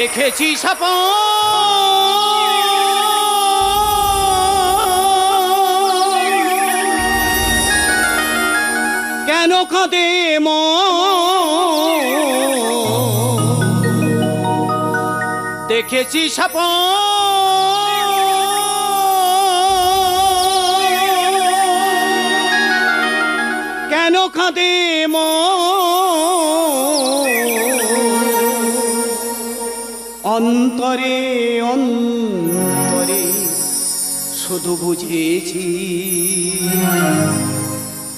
দেখেছি সাপ কেন কাঁদে দেখেছি সাপ কেন কাঁদে অন্তরে অন্তরে শুধু বুঝেছি।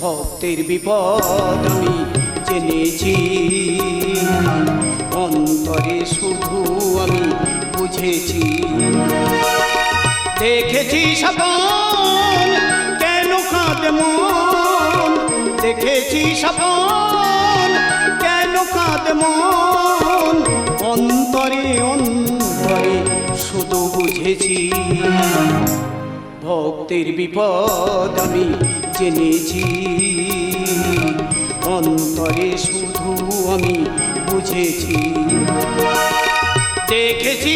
ভক্তের বিপদ আমি জেনেছি। অন্তরে শুধু আমি বুঝেছি। দেখেছি সপন কেন কাঁদে মন? দেখেছি সপন কেন কাঁদে মন? ভক্তের বিপদ আমি জেনেছি। অন্তরে শুধু আমি বুঝেছি। দেখেছি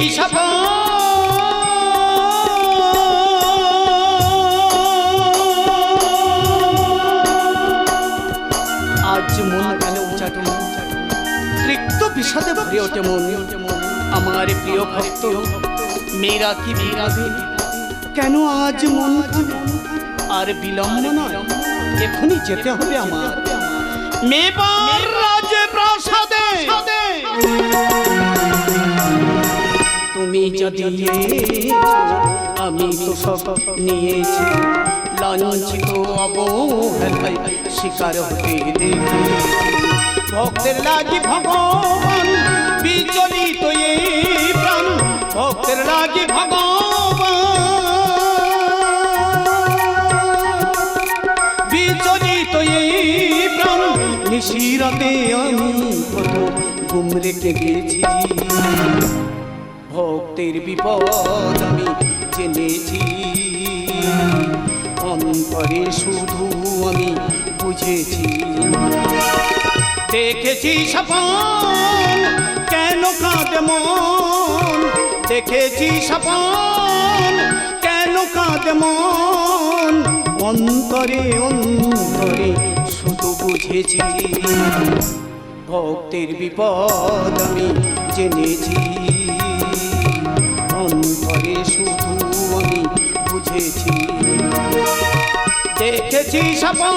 তৃপ্ত বিষাদে ভরে ওঠে মন। আমার প্রিয় ভক্ত, মেয়েরা কি বিরাধে কেন আজ মন আর বিলম্ব নয়, এখনই যেতে হবে আমার। মেবার রাজ প্রাসাদে। তুমি যদি আমি তো সব নিয়েছি। অবহেলায় শিকার হতে দেখেছি। ভক্তের লাগি ভগবান, বিচলিত এই প্রাণ। ভক্তের লাগি ভগবান নিশিরাতে আমি কত ঘুম রেখে গেছি। ভক্তের বিপদ আমি জেনেছি। অন্তরে শুধু আমি বুঝেছি। দেখেছি সপন কেন কাঁদে মন? দেখেছি সপন কেন কাঁদে মন? অন্তরে অন্তরে বুঝেছি। ভক্তের বিপদ আমি জেনেছি। অন্তরে শুধু আমি বুঝেছি। দেখেছি সপন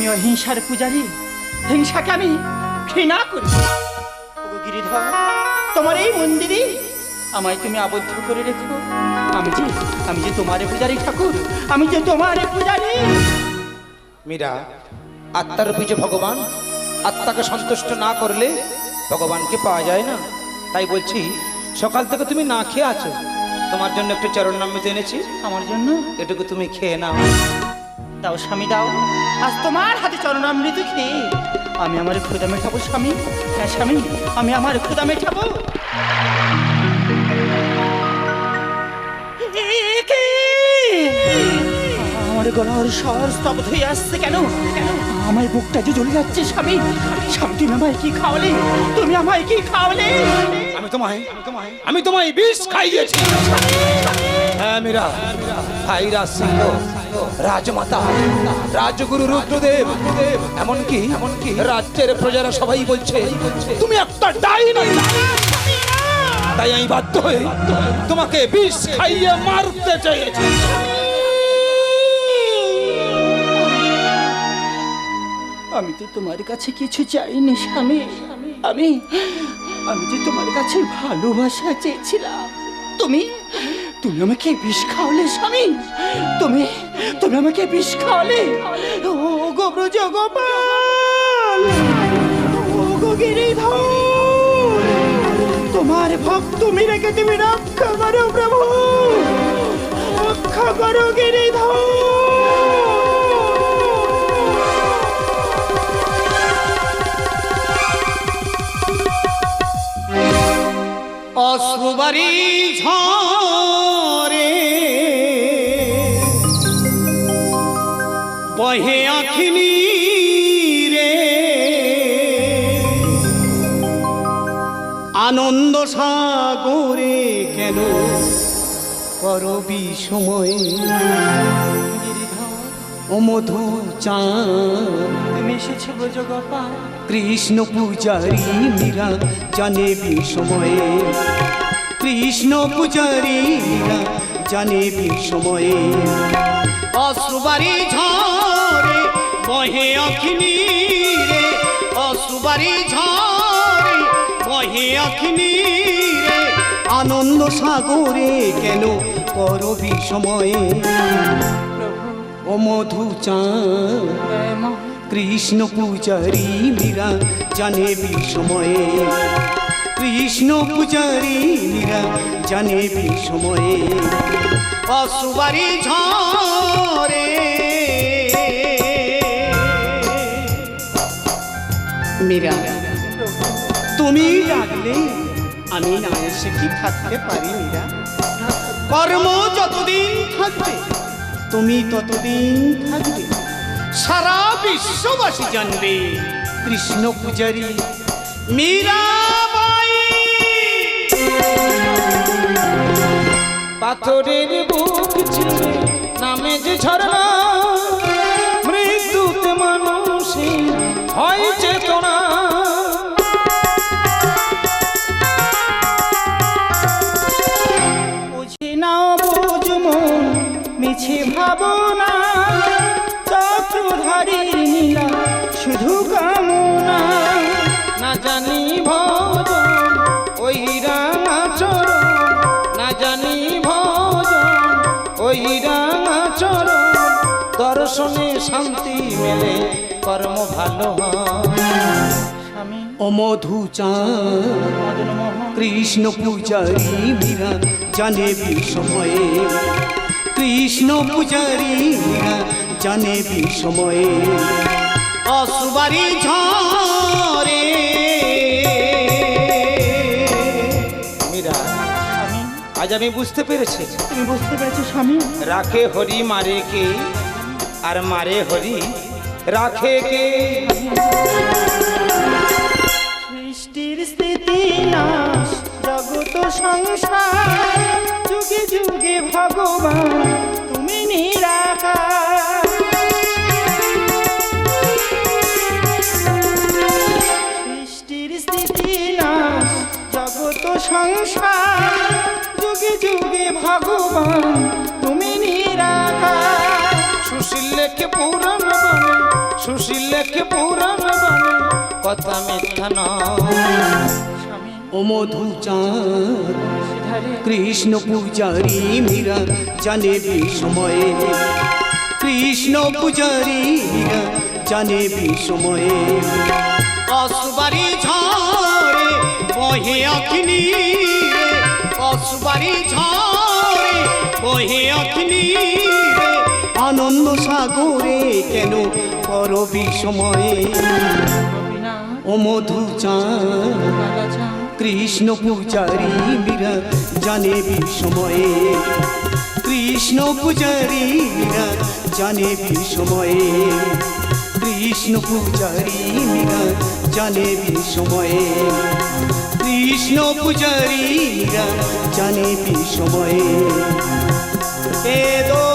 আমি অহিংসার পূজারী হিংসাকে আমি ঘৃণা করি। গিরিধর তোমার এই মন্দিরে আমায় তুমি আবদ্ধ করে রেখো। আমি যে আমি যে তোমার পূজারী ঠাকুর আমি যে তোমার পূজারী। মীরা আত্মার পিছু ভগবান আত্মাকে সন্তুষ্ট না করলে ভগবানকে পাওয়া যায় না। তাই বলছি সকাল থেকে তুমি না খেয়ে আছো। তোমার জন্য একটু চরণ নামিতে এনেছি। আমার জন্য? এটুকু তুমি খেয়ে নাও। দাও স্বামী দাও। আজ তোমার হাতে চরণামৃত খেয়ে আমি আমার ক্ষুদা মেটাবো স্বামী। হ্যাঁ স্বামী আমি আমার ক্ষুদা মেটাবো। আমার গলার স্বর স্তব্ধ হয়ে আসছে কেন? কেন আমার বুকটা যে জ্বলে যাচ্ছে স্বামী স্বামী তুমি আমায় কি খাওয়ালে? তুমি আমায় কি খাওয়ালে? আমি তোমায় আমি তোমায় বিষ খাইয়েছি। মীরা। ভাইরা সিংহ, রাজমাতা, রাজগুরু রুদ্রদেব, এমনকি এমনকি রাজ্যের প্রজারা সবাই বলছে, তুমি একটা ডাইনি তাই আমি বাধ্য হয়ে তোমাকে বিষ খাইয়ে মারতে চেয়েছি। আমি তো তোমার কাছে কিছু চাইনি, স্বামী। আমি আমি যে তোমার কাছে ভালোবাসা চেয়েছিলাম, তুমি তুমি আমাকে বিষ খাওয়ালে, স্বামী? তুমি তুমি আমাকে বিষ খাওয়ালে? ও ও তোমার ভক্ত মেরেকে তুমি রক্ষা করো, প্রভু! রক্ষা করো, গিরিধর! অশ্রুবারি ঝরে আনন্দ সাগরে কেন করবি সময়? ও মধু চাঁদ। তুমি এসেছ ব্রজ গোপাল কৃষ্ণ পূজারি মীরা জানে সময়ে। কৃষ্ণ পূজারি মীরা জানে সময়ে। অশ্রুবারি ঝরে বহে অখিনী রে অশ্রুবারি ঝরে বহে অখিনী রে, আনন্দ সাগরে কেন করবি সময়ে। ও মধু কৃষ্ণ পূজারি মীরা জানে সময়ে। কৃষ্ণ পূজারি মীরা জানে সময়ে। অসুবারি ঝরে। মীরা। তুমি? ডাকলে আমি না এসে কি থাকতে পারি মীরা? কর্ম যতদিন থাকবে তুমি ততদিন থাকবে। সারা বিশ্ববাসী জানবে কৃষ্ণ পূজারী মীরাবাই। পাথরের বুক ছিঁড়ে নামে যে ঝরনা মৃত্যুতে মানুষের হয় চেতনা। দর্শনে শান্তি মেলে কর্ম ভালো ও মধু কৃষ্ণ পূজারি মীরা জানে সময়ে কৃষ্ণ পূজারি মীরা জানে সময়ে অসুবারি ঝরে মীরা আজ আমি বুঝতে পেরেছি। তুমি বুঝতে পেরেছ স্বামী? রাখে হরি মারে কে? আর মারে হরি রাখে কে? সৃষ্টির স্থিতি নাশ জগত সংসার, যুগে যুগে ভগবান, তুমি নিরাকার। সৃষ্টির স্থিতি নাশ জগত সংসার, যুগে যুগে ভগবান লেখে পুরাণ বনে সুশীল লেখে পুরাণ বনে কথা মিথ্যা নয়। ও মধু কৃষ্ণ পূজারি মীরা জানে সময়ে। কৃষ্ণ পূজারি মীরা জানে সময়ে। অসুবারি ঝরে বহে অগ্নি অসুবারি ঝরে বহে অগ্নি আনন্দ সাগরে কেন পর সময়ে? ও মধু কৃষ্ণ পূজারি মীরা জানে সময়ে। কৃষ্ণ পূজারি মীরা জানে সময়ে। কৃষ্ণ পূজারি মীরা জানে সময়ে। কৃষ্ণ পূজারি মীরা জানে সময়ে। এ দো